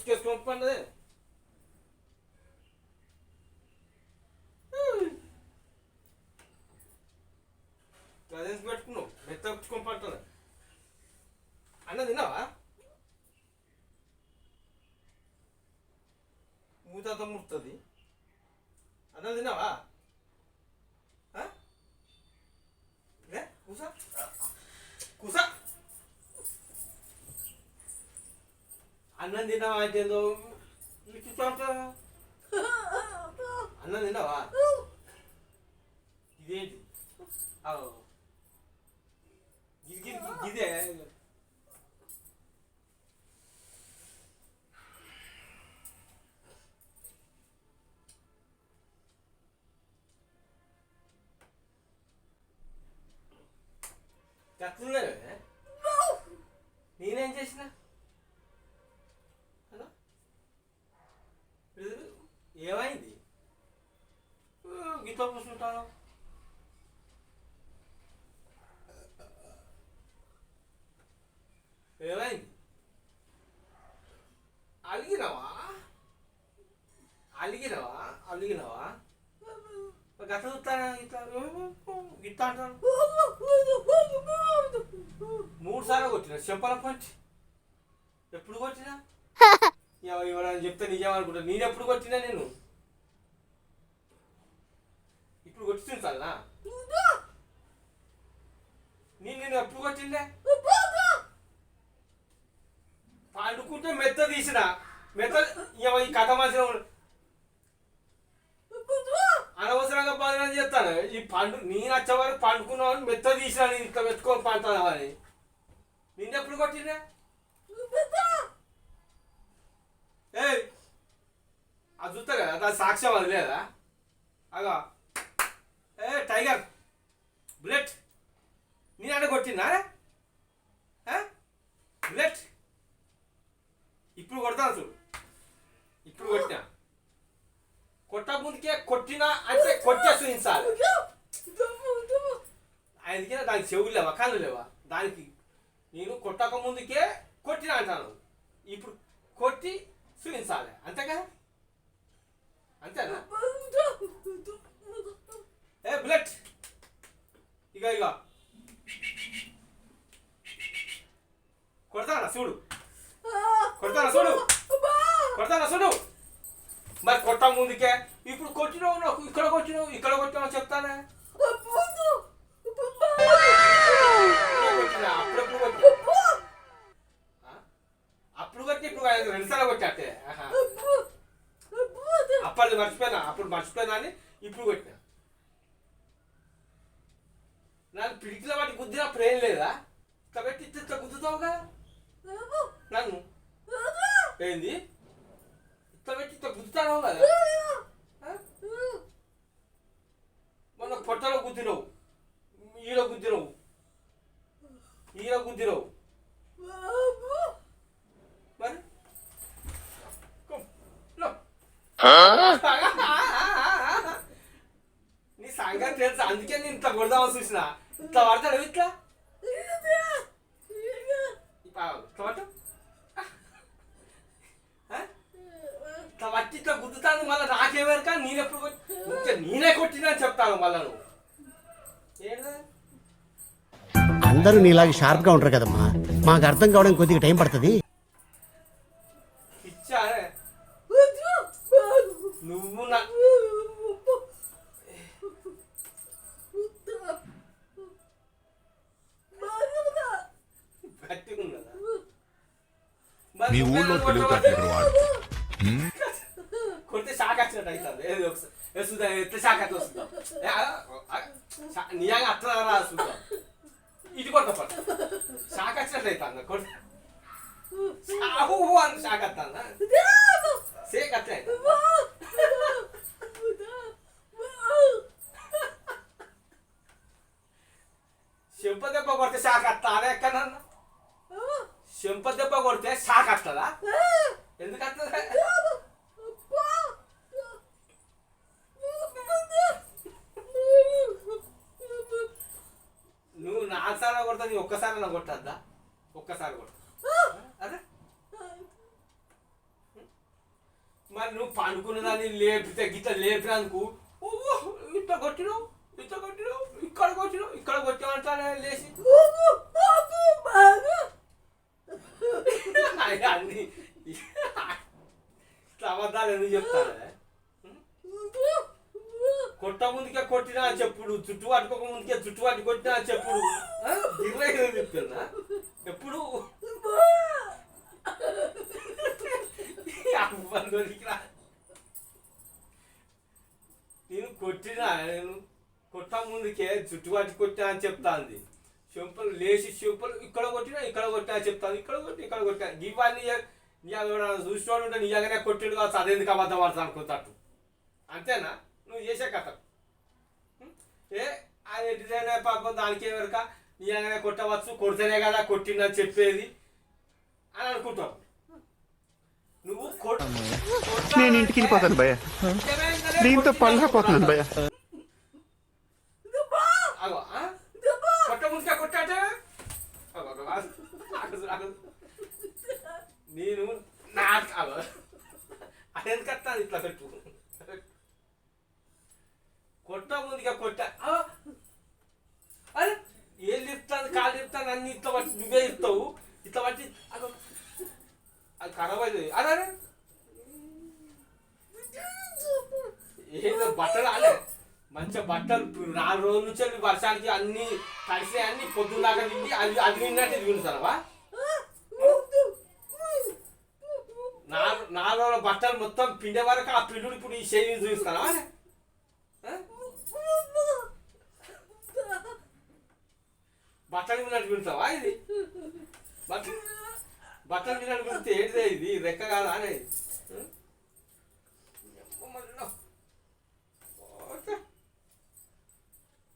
ఉతికేసుకొని పండదే అదే పెట్టుకున్నావు మెత్త ఉచ్చుకొని పట్టదు అన్న తిన్నావా మూతంతా ముడుతుంది అన్న తిన్నావా ఆ? కుసా అన్నం తిన్నావా లిక్కించా అన్నం తిన్నావా? ఇదేంటి? గిదే. కత్తులే నేనేం చేసిన హలో ఇది ఏమైంది కూర్చుంటాను ఏమైంది అలిగినవా అలిగినవా అలిగినవా గత చూస్తానా ఇట్లా గిట్ట అంటాను మూడు సార్లు కొట్టిన చెప్పాల పంచి ఎప్పుడు కొట్టినా ఎవ- ఎవరైనా చెప్తే నిజం అనుకుంటా నేను ఎప్పుడు కొట్టినా నేను ఇప్పుడు కొట్టింది సార్నా నేను నేను ఎప్పుడు కొట్టిందే పండుకుంటే మెత్త తీసిన. మెత్త ఈ కథ మధ్యలో అనవసరంగా బదనం చేస్తాను. ఈ పండు నేను వచ్చే వరకు పండుకున్నామని మెత్త తీసిన నేను ఇట్లా పెట్టుకొని పంటాను అని. నిన్నెప్పుడు కొట్టిందే ఏయ్ అది చూస్తా కదా దాని సాక్ష్యం అది లేదా? అగా. A tiger. బుల్లెట్. నేను అడ కొట్టినా బుల్లెట్. ఇప్పుడు కొడతాను చూడు. ఇప్పుడు కొట్టినా. కొట్ట ముందుకే కొట్టినా అంటే కొట్టే చూపించాలి. ఆయనకి దానికి చెవులు లేవా? కళ్ళు లేవా? దానికి నేను కొట్టక ముందుకే కొట్టినా అంటాను. ఇప్పుడు కొట్టి చూపించాలి. అంతే కదా అంతేనా ఏ బుల్లెట్ ఇక ఇక కొడతానా? చూడు. కొడతానా? చూడు. కొడతానా? చూడు. మరి కొట్టా ముందుకే. ఇప్పుడు కొట్టినావు నాకు ఇక్కడ కొట్టినావు ఇక్కడ కొట్టినావు చెప్తానే? అప్పుడు కొట్టి ఇప్పుడు రెండుసార్లు కొట్టాటే ఆహా. అప్పటి మర్చిపోయినా అప్పుడు మర్చిపోయినా అని ఇప్పుడు కొట్టినా నన్ను పిడికిల వాటి గుద్దినప్పుడు ఏం లేదా? ఇట్లా పెట్టి ఇట్లా గుద్దుతావుగా నన్ను? ఏంది? ఇట్లా పెట్టి ఇట్లా గుద్దుతావు కదా? మొన్న పొట్టలో గుద్దినవు. ఈడ గుద్దినవు. ఈడ గుద్దినవు. మరి? కొమ్, లో. నీ సంగతి తెలుసు? అందుకే నేను ఇట్లా కొడదామని చూసిన. ఇట్లా పడతాడు ఇట్లా? ఇట్లా పట్టు. ఇట్లా పట్టి ఇట్లా గుద్దుతాను మళ్ళీ రాకేవారు కానీ నేను ఎప్పుడు నేనే కొట్టినా చెప్తాను మళ్ళా నువ్వు. ఏంటది అందరూ నీలాగే షార్ప్గా ఉంటారు కదమ్మా. మాకు అర్థం కావడానికి కొద్దిగా టైం పడుతుంది. మీ ఊళ్ళో నన్ను తెలివితేటలు వాడు కొడితే షాక్ వచ్చినట్టు అవుతుంది. ఏది ఒకసారి ఏ ఎట్లా షాక్ అయితే వస్తుందా? ఏ, నిజంగా అట్లా రా చూద్దాం పట్టు. షాక్ వచ్చినట్టు అవుతుంది. కొడితే షాహు అని షాక్ వస్తుందా సేక్ అట్లే చెంప దెబ్బ కొడితే షాక్ వస్తా అదే ఎక్కడన్నా చెంప దెబ్బ కొడితే షాక్ వస్తుందా? ఎందుకు వస్తుందా నువ్వు నాలుగు కొడతా నీ ఒక్కసారి నా కొట్టద్దా? ఒక్కసారి కొట్ట. అదే. మరి నువ్వు పండుకున్నదాన్ని లేపితే గిట్ల లేపినందుకు ఓ ఇట్లా కొట్టినావు ఇట్లా కొట్టినావు ఇక్కడ కొట్టినావు ఇక్కడ కొట్టామంటానే లేచి. అన్ని ఇట్లా అబద్ధాలు ఎందుకు చెప్తానే కొట్ట ముందుకే కొట్టినా చెప్పుడు చుట్టు పట్టుకోక ముందుకే చుట్టు పట్టి కొట్టినా చెప్పుడు. ఇరవై చెప్తున్నా ఎప్పుడు? నేను కొట్టినా నేను కొట్ట ముందుకే చుట్టుపట్టి కొట్టినా అని చెప్తాంది. చెంపలు లేచి చెంపలు ఇక్కడ కొట్టినా ఇక్కడ కొట్టినా చెప్తాను ఇక్కడ కొట్టి ఇక్కడ కొట్టినా. ఇవన్నీ చూసినోడు ఉంటే నీయగానే కొట్టిడు కావచ్చు. అదేందుకు అబద్ధం పడతాను అనుకుంటాడు? అంతేనా? నువ్వు చేసే కథ? ఏ ఆయన ఎటుదైనా పాపం దానికి ఎవరిక నీయగానే కొట్టవచ్చు కొడితేనే కదా కొట్టిందని చెప్పేది అని అనుకుంటావు. నువ్వు నేను ఇంటికి వెళ్ళిపోతాను ఏమైందనే దీంతో కొట్టినా పళ్ళపోతున్నాను భయ్య అగో, ఆ? కొట్ట ముందుకే కొట్టాట అగో, అగో, ఆగు, ఆగు, ఆగు. నేను నా అగో అదెందుకు వస్తాను ఇట్లా పెట్టు. కొట్ట ముందుగా కొట్ట. ఆ! అరే ఏం చెప్తాను కాలు చెప్తాను అన్ని ఇట్లా పట్టి నువ్వే ఇస్తావు. ఇట్లా పట్టి అది ఖరాబ్ అవుతుంది అరే అరే. ఏదో బట్టలు ఆలే. మంచిగా బట్టలు నాలుగు రోజుల నుంచి వర్షానికి అన్ని కలిసి అన్ని పొద్దున్నాక తిండి అది అది నిన్నట్టు చూస్తావా నాలుగు నాలుగు రోజుల బట్టలు మొత్తం పిండే వరకు ఆ పిండుడు ఇప్పుడు ఈ షేవింగ్ చూపిస్తావా బట్టలు విన్నట్టు వింటావా ఇది? బట్టలు విన్నట్టు వింటే ఏంటిదే ఇది? రెక్క కాదా అనేది.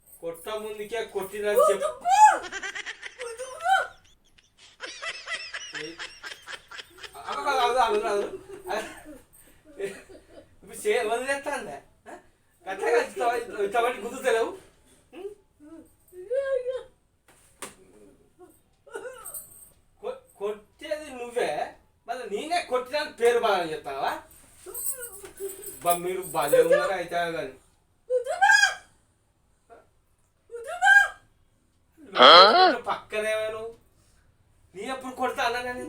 కొట్ట ముందుకే కొట్టిన చెప్పు. ఇప్పుడు చే వదిలేస్తాందా కట్టగా ఇట్లా గుద్దుతలేవు ఉం? కొ- కొట్టేది నువ్వే. మళ్ళీ నేనే కొట్టినాను పేరు బాగా చెప్తావా? బా మీరు భలే ఉన్నారు అయితే కానీ. పక్కనే నువ్వు. నీ ఎప్పుడు కొడతా అన్నా నేను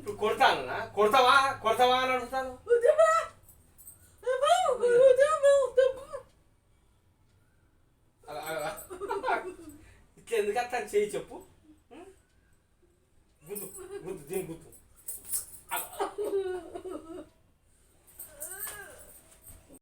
ఇప్పుడు కొడతా అన్నా కొడతావా? కొడతావా అని అడుగుతాను. ఇట్లా ఎందుకు అత్తాను చేయి చెప్పు.